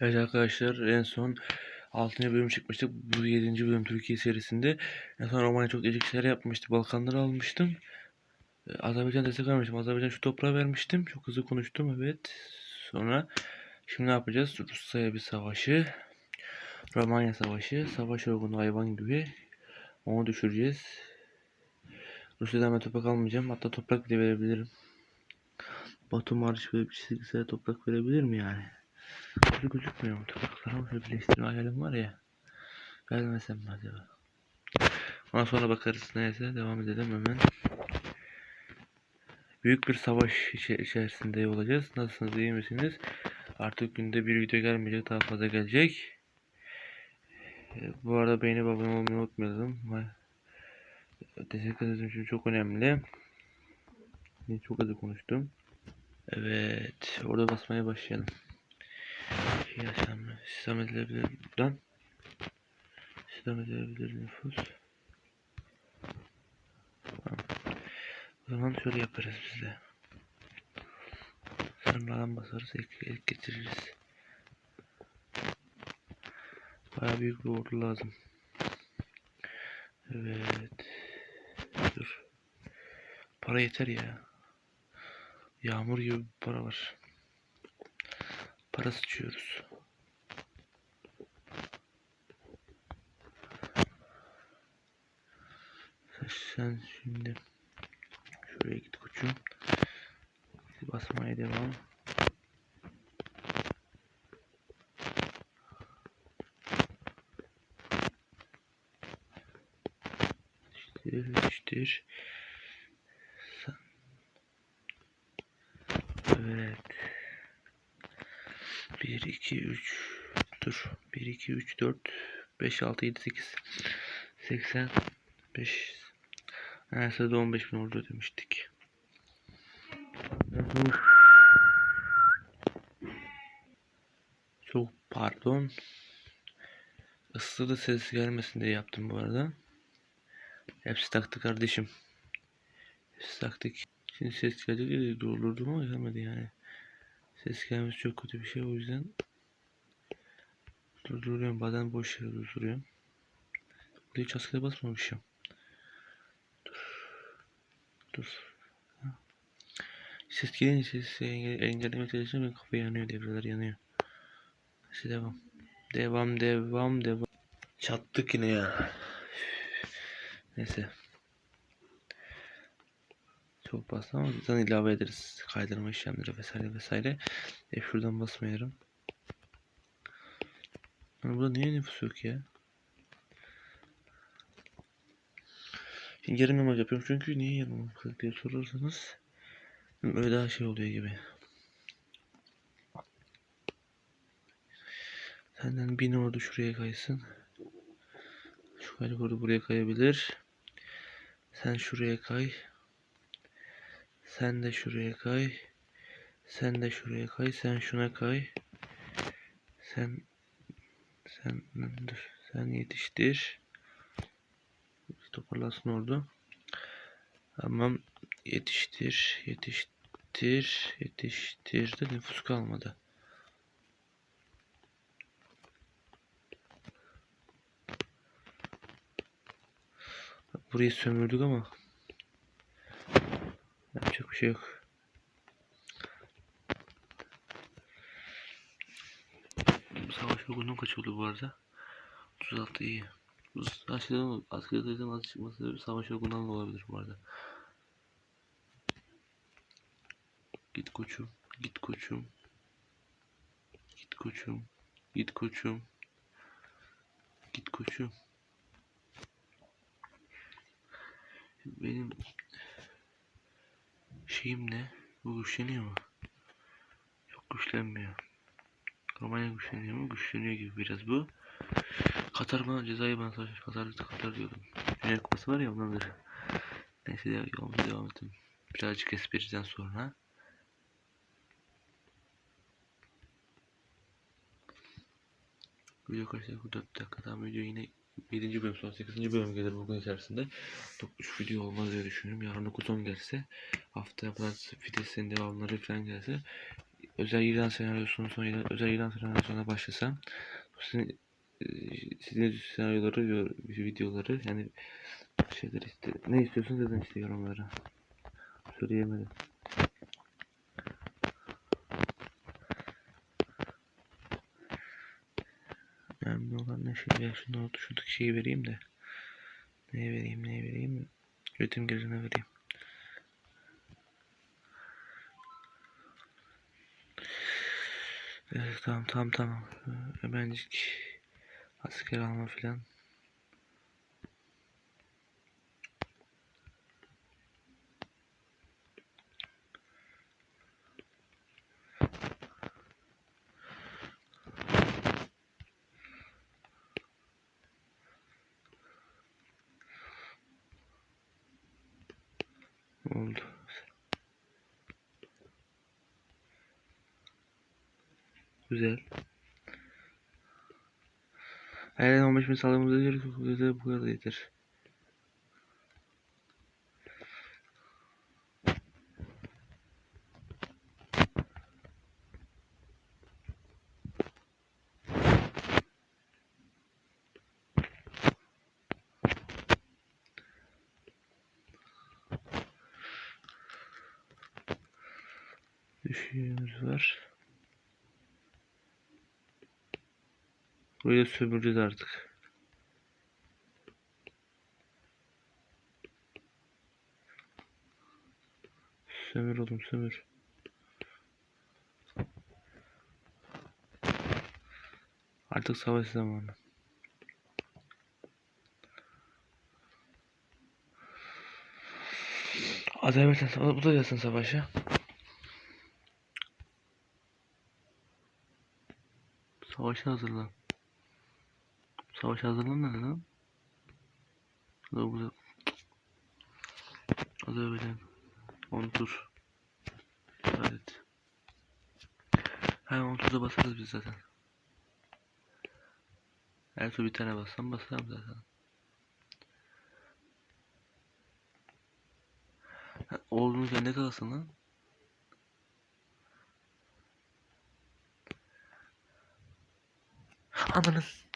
Evet arkadaşlar en son 6. bölüm çıkmıştık. Bu 7. bölüm Türkiye serisinde. En son Romanya çok değişik şeyler yapmıştı. Balkanları almıştım. Ee, Azerbaycan destek vermiştim. Azerbaycan şu toprağı vermiştim. Çok hızlı konuştum evet. Sonra şimdi ne yapacağız? Rusya'ya bir savaşı. Romanya savaşı. Savaş yorgunu hayvan gibi. Onu düşüreceğiz. Rusya'dan ben toprak almayacağım. Hatta toprak bile verebilirim. Batu Marş böyle bir çizgisel toprak verebilir mi yani? Kötü gözükmüyor mu topraklar ama şöyle birleştirme hayalim var ya. Vermesem mi acaba? Ondan sonra bakarız neyse devam edelim hemen. Büyük bir savaş içerisinde olacağız. Nasılsınız iyi misiniz? Artık günde bir video gelmeyecek daha fazla gelecek. Ee, Bu arada beğenip abone olmayı unutmayalım. Teşekkür ederim için çok önemli. Çok hızlı konuştum. Evet, orada basmaya başlayalım. Şey yaşam mı? Sistem edilebilir buradan. Sistem edilebilir nüfus. Tamam. O zaman şöyle yaparız biz de. Sonradan basarız, ek, ek getiririz. Baya büyük bir ordu lazım. Evet. Dur. Para yeter ya. Yağmur gibi para var. Para sıçıyoruz. Sen şimdi şuraya git koçum. Basmaya devam. İştir, iştir. Sen... Evet. 1, 2, 3. Dur. 1, 2, 3, 4, 5, 6, 7, 8. 85. Her sırada 15 bin ordu demiştik. Çok pardon. Islığı ses gelmesin diye yaptım bu arada. Hepsi taktı kardeşim. Hepsi taktık. Şimdi ses gelecek diye durdurdum ama gelmedi yani. Ses gelmesi çok kötü bir şey o yüzden durduruyorum. Bazen boş yere durduruyorum. Burada hiç askıya basmamışım. Dur. Dur. Ha. Ses gelince sesi engel engellemeye çalışıyorum. Benim kafa yanıyor. Devreler yanıyor. Neyse devam. Devam devam devam. Çattık yine ya. Neyse. Çok bastı ama ilave ederiz. Kaydırma işlemleri vesaire vesaire. Hep şuradan basmayarım. Lan burada niye nüfus yok ya? Şimdi yarım yamak yapıyorum çünkü niye yarım yamak diye sorarsanız öyle daha şey oluyor gibi. Senden bin ordu şuraya kaysın. Şu kaylık ordu buraya kayabilir. Sen şuraya kay. Sen de şuraya kay. Sen de şuraya kay. Sen şuna kay. Sen sen. Sen yetiştir. Toparlasın orada. Tamam. Yetiştir. Yetiştir. Yetiştir de nüfus kalmadı. Burayı sömürdük ama yapacak bir şey yok. Savaş yogundan kaç oldu bu arada? 36 iyi. Aşağıdan askeri sayıdan az çıkması da savaş yogundan da olabilir bu arada. Git koçum, git koçum. Git koçum, git koçum. Git koçum. Benim şeyim ne? Bu güçleniyor mu? Yok güçlenmiyor. Romanya güçleniyor mu? Güçleniyor gibi biraz bu. Katar bana cezayı bana savaş. Katar, Katar diyordum. Dünya Kupası var ya ondandır. Neyse de yolumuza devam edelim. Birazcık espriden sonra. Video kaç dakika? 4 dakika. Tamam video yine 7. bölüm sonra 8. bölüm gelir bugün içerisinde. 3 video olmaz diye düşünüyorum. Yarın 9-10 gelse haftaya pazartesi fitesinin devamları falan gelse özel ilan senaryosunun son ilan- özel ilan senaryosuna başlasam sizin e, sizin senaryoları videoları yani şeyler işte ne istiyorsunuz yazın işte yorumlara söyleyemedim. Önemli olan ne şey ya şunu şuradaki şeyi vereyim de neye vereyim neye vereyim üretim gelirine vereyim. Evet tamam tamam tamam. Ee, Hemencik asker alma filan. Oldu. Güzel. Her 15 bin sağlamamıza göre bu kadar yeter. Düşüğümüz var. Burayı da sömüreceğiz artık. Sömür oğlum sömür. Artık savaş zamanı. Azerbaycan bu da gelsin savaşa. Savaşa hazırlan. Savaşa hazırlan ne lan? Burada. Azerbaycan. Onu tur. Evet. Hemen onu tuza basarız biz zaten. Her tur bir tane bassam basarım zaten. Ordunuz ne kalsın lan? Ananız.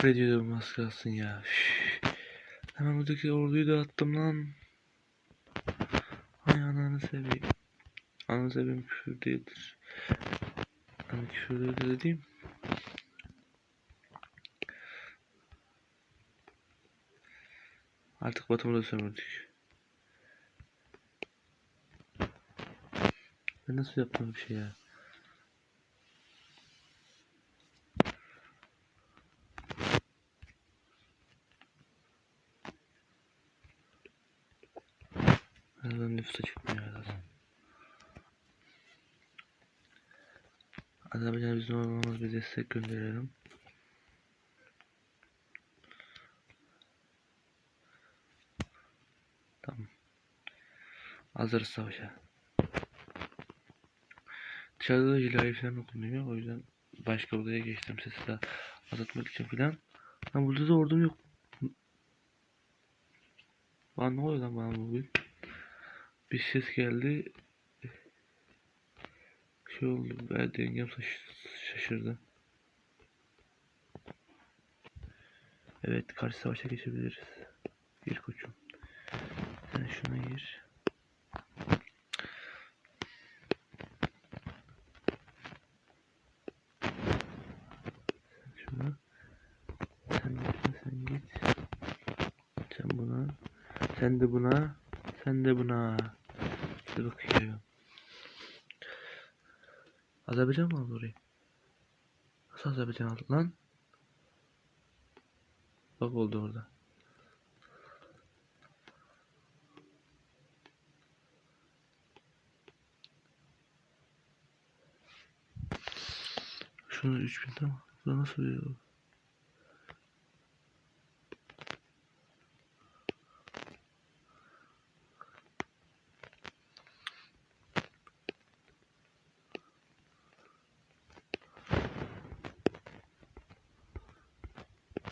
Küfür ediyordum az kalsın ya. Üf. Hemen buradaki orduyu da attım lan. Ay ananı seveyim. Ananı seveyim küfür değildir. Hani küfür değildir dediğim. Artık Batum'u da sömürdük. Ben nasıl yaptım bir şey ya? Azerbaycan'a bizim olmamız bir destek gönderelim. Tamam. Hazırız savaşa. Dışarıda da cilayi falan okunuyor. O yüzden başka odaya geçtim sesi de azaltmak için falan. Lan burada da ordum yok. Lan ne oluyor lan bana bugün? Bir ses geldi. Şey oldu. Ben dengem şaş- şaşırdı. Evet karşı savaşa geçebiliriz. Gir koçum. Sen şuna gir. Sen şuna. Sen gitme sen git. Sen buna. Sen de buna. Sen de buna. Hadi bakayım. Azerbaycan mı aldı orayı? Nasıl Azerbaycan lan? Bak oldu orada. Şunu 3000 tamam. Bu nasıl bir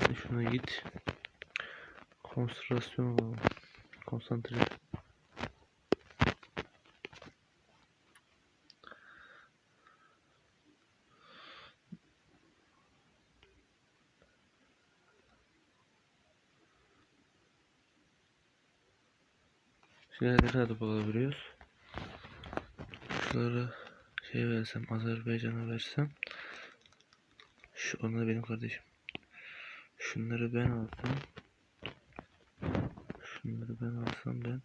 Hadi şuna git. Konsantrasyon olalım. Konsantre. Şimdi ne kadar bulabiliyoruz? Şunları şey versem, Azerbaycan'a versem. Şu onlar benim kardeşim. Şunları ben alsam. Şunları ben alsam ben.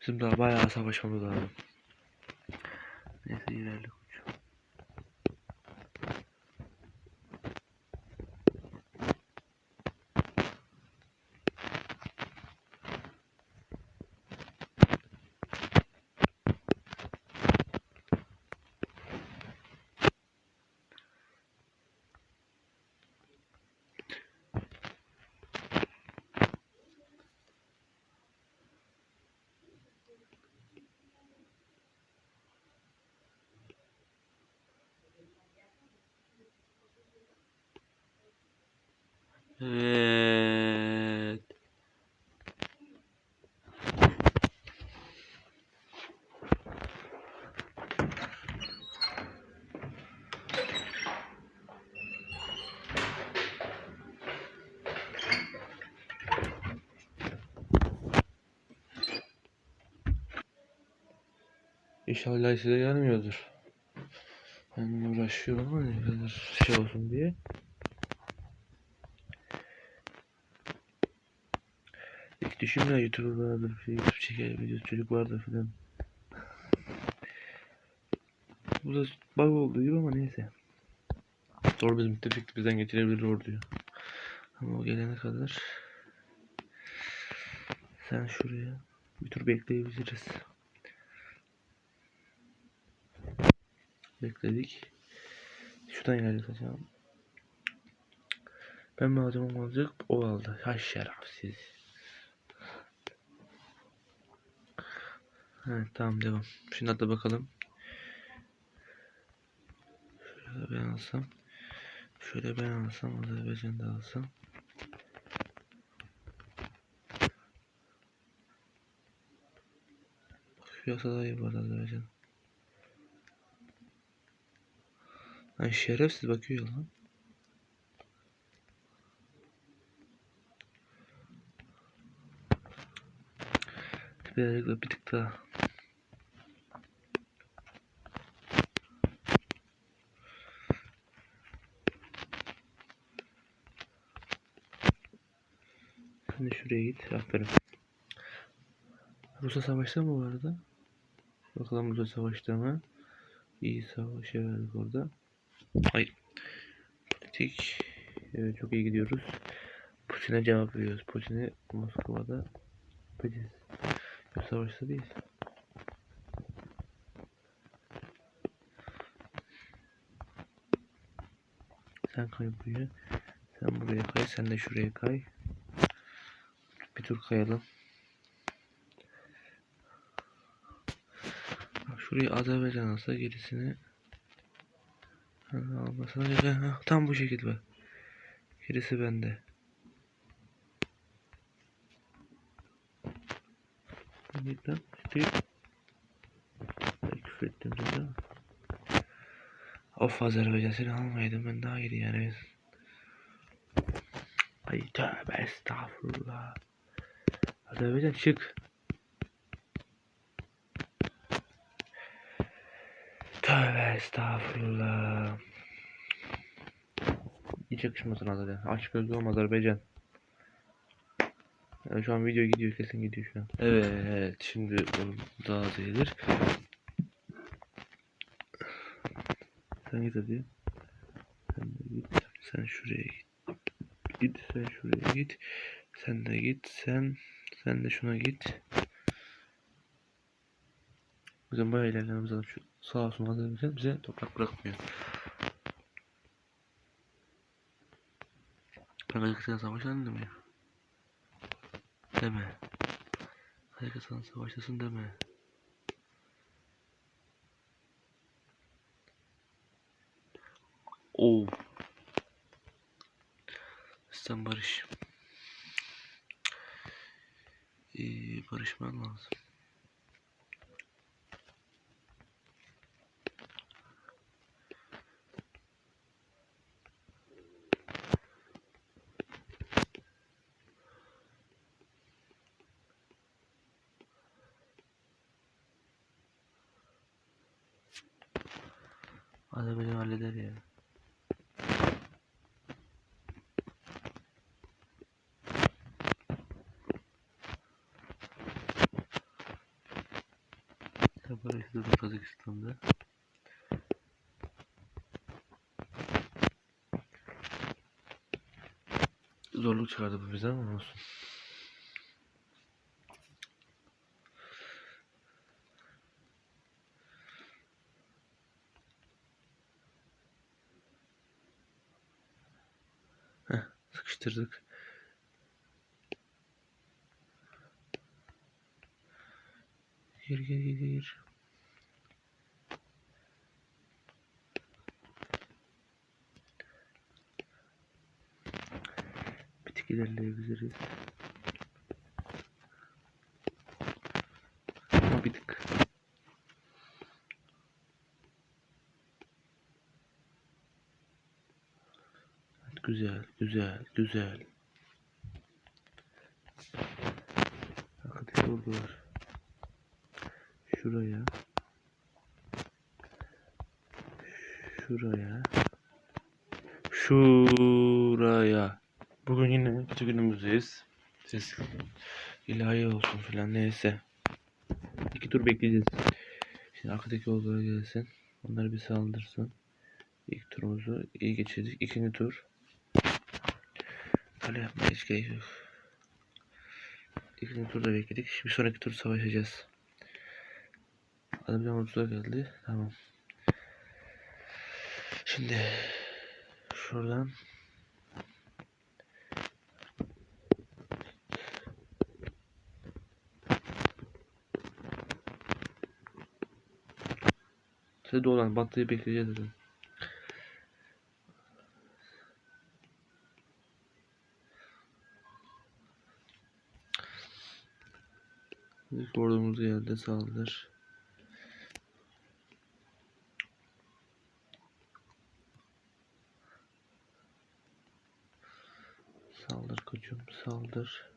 Bizim daha bayağı savaşmamız lazım. Neyse ilerle İnşallah size gelmiyordur. Ben uğraşıyorum ama ne kadar şey olsun diye. İlk düşünme YouTube vardır, YouTube çeker videosu çocuk vardır filan. Bu da bug olduğu gibi ama neyse. Doğru bizim müttefik bizden geçirebilir orduyu. Ama o gelene kadar sen şuraya bir tur bekleyebiliriz. Bekledik. Şuradan ilerleteceğim. Ben mi alacağım o alacak? O aldı. Ha şerefsiz. Evet tamam devam. Şimdi hadi bakalım. Şöyle ben alsam. Şöyle ben alsam. Azerbaycan'da alsam. Piyasa daha iyi bu Azerbaycan. Lan şerefsiz bakıyor lan. Birazcık bir tık daha. Sen de şuraya git. Aferin. Rusya savaşta mı vardı? Bakalım Rusya savaşta mı? İyi savaşa verdik orada. Hayır. Politik. Evet, çok iyi gidiyoruz. Putin'e cevap veriyoruz. Putin'i Moskova'da yapacağız. Yok savaşta değil. Sen kay buraya. Sen buraya kay. Sen de şuraya kay. Bir tur kayalım. Şurayı Azerbaycan alsa gerisini Gerek- ha, tam bu şekilde. Gerisi bende. Ettim değil mi? Of Azerbaycan seni almayaydım ben daha iyiydi yani. Ay tövbe estağfurullah. Azerbaycan çık. Tövbe estağfurullah. Hiç yakışmasın Azerbaycan. Aç gözlü olmaz Azerbaycan. Yani şu an video gidiyor kesin gidiyor şu an. Evet şimdi bu daha gelir. Sen git hadi. Sen de git. Sen şuraya git. Git sen şuraya git. Sen de git. Sen sen de şuna git. Bizim bayağı ilerlememiz lazım. Şu sağ olsun Azerbaycan bize toprak bırakmıyor. Kazakistan savaşan deme. Deme. Kazakistan savaştasın deme. Oo. Sen barış. Ee, barışman lazım. Azerbaycan halleder ya. Ki de Kazakistan'da. Zorluk çıkardı bu bize ama olsun. Sıkıştırdık. Gir gir gir. Bir tık ilerleyebiliriz. Ama bir tık. Evet, Güzel, güzel, güzel. Arkadaki ordular. Şuraya. Şuraya. Şuraya. Bugün yine kötü günümüzdeyiz. Siz ilahi olsun filan neyse. İki tur bekleyeceğiz. Şimdi arkadaki ordular gelsin. Onları bir saldırsın. İlk turumuzu iyi geçirdik. İkinci tur. Kale yapmaya hiç gerek yok. İkinci turda bekledik. Bir sonraki tur savaşacağız. Adamcan ordular geldi. Tamam. Şimdi şuradan Size dolan battıyı bekleyeceğiz dedim. Ordumuz geldi saldır. Saldır koçum saldır.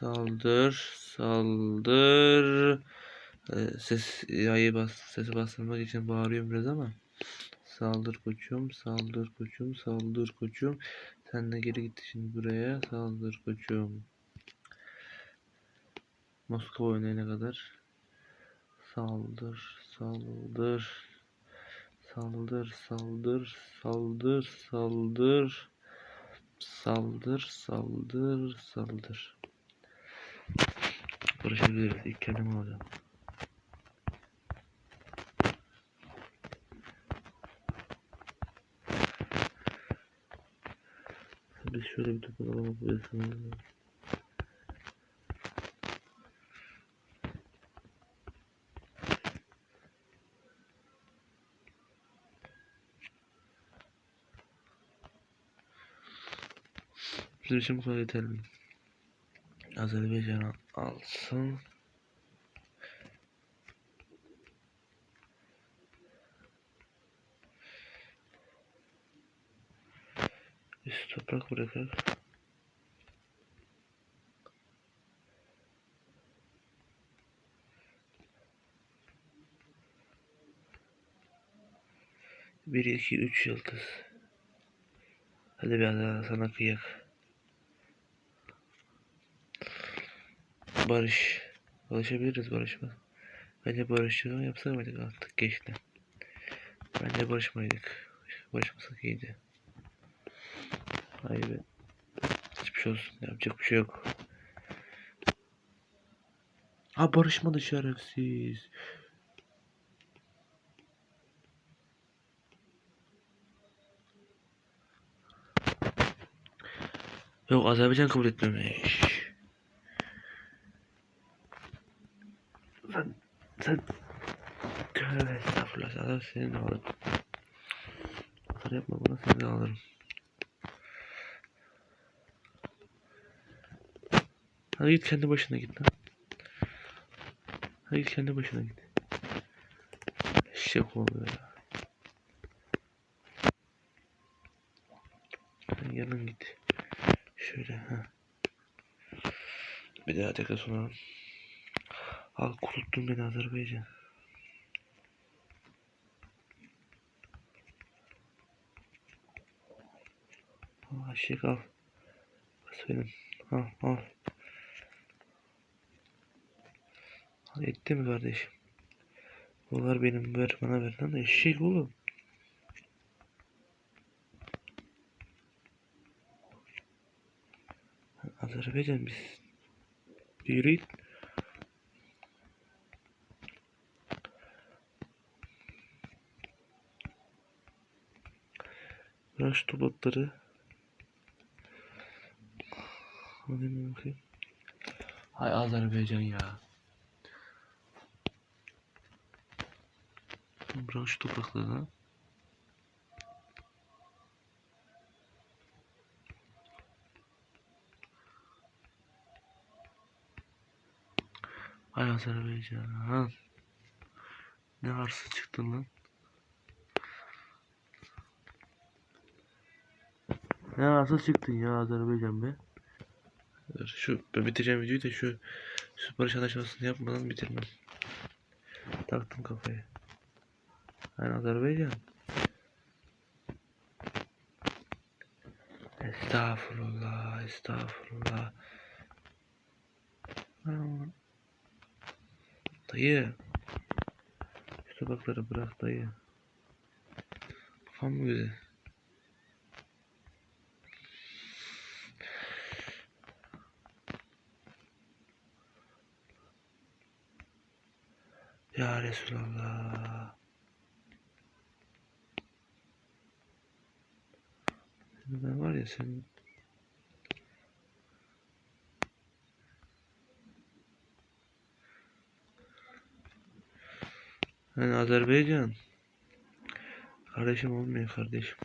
Saldır saldır. Ee, ses yayı bas sesi bastırmak için bağırıyorum biraz ama. Saldır koçum saldır koçum saldır koçum. Sen de geri git şimdi buraya saldır koçum. Moskova oynayana kadar. Saldır saldır. Saldır, saldır, saldır, saldır. Saldır, saldır, saldır. Barışabiliriz. İlk kendim alacağım. Biz şöyle bir toparlanalım. Bu için bu kadar yeterli. Azerbaycan alsın. Üst toprak bırakır. Bir, iki, üç yıldız. Hadi bir sana kıyak. Barış. Barışabiliriz barışma. Bence barışçılığı yapsak mıydık artık geçti. Bence barışmaydık. Barışmasak iyiydi. Hayır. Hiçbir şey olsun. Yapacak bir şey yok. Ha barışmadı şerefsiz. Yok Azerbaycan kabul etmemiş. Sen, tövbe estağfurullah sana seni de alırım. Atar yapma bana seni de alırım. Hadi git kendi başına git lan. Hadi git kendi başına git. Eşek oldu ya. Yanın git. Şöyle ha. Bir daha tekrar soralım. Al kuruttun beni Azerbaycan. Aşık al. Söyleyeyim. Al al. Al etti mi kardeşim? Bunlar benim ver bana ver lan eşek oğlum. Azerbaycan biz. Yürü. Şu toplatları. Alayım bakayım. Hay Azerbaycan ya. Bırak şu toprakları lan. Hay Azerbaycan. Ne arsa çıktın lan. Ne arsa çıktın ya Azerbaycan be. Şu bitireceğim videoyu da şu şu barış anlaşmasını yapmadan bitirmem. Taktım kafayı. Ben Azerbaycan. Estağfurullah, estağfurullah. Dayı. Şu tabakları bırak dayı. Kafam güzel? Ya Resulallah. Ben var ya sen Yani Azerbaycan. Kardeşim olmuyor kardeşim.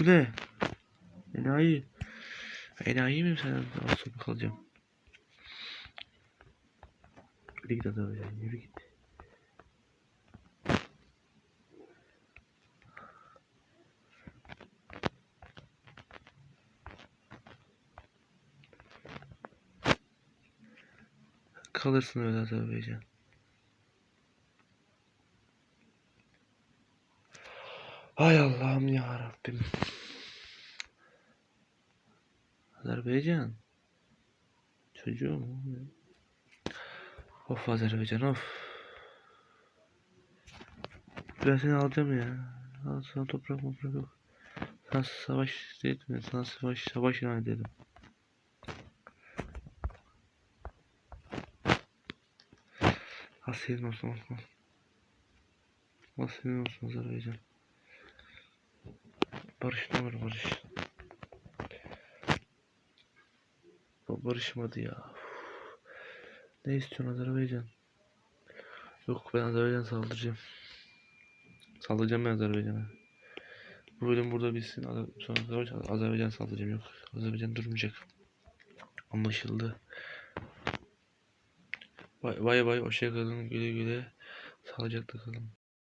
Bu ne? Enayi. Enayi miyim sen? Nasıl kalacağım? Yürü git Azerbaycan yürü git. Kalırsın öyle Azerbaycan. Hay Allah'ım ya Rabbim. Azerbaycan. Çocuğum. Of Azerbaycan of. Ben seni alacağım ya. Al sana toprak toprak yok. Sana savaş dedim. Sana savaş savaş ilan edelim. Al senin olsun senin olsun Azerbaycan. Barış ne var barış. Ba- Barışmadı ya. Ne istiyorsun Azerbaycan? Yok ben Azerbaycan saldıracağım. Saldıracağım ben Azerbaycan'a. Bu bölüm burada bitsin. Sonra savaş Azerbaycan saldıracağım. Yok Azerbaycan durmayacak. Anlaşıldı. Bay bay bay. Hoşça kalın. Güle güle. Sağlıcakla kalın.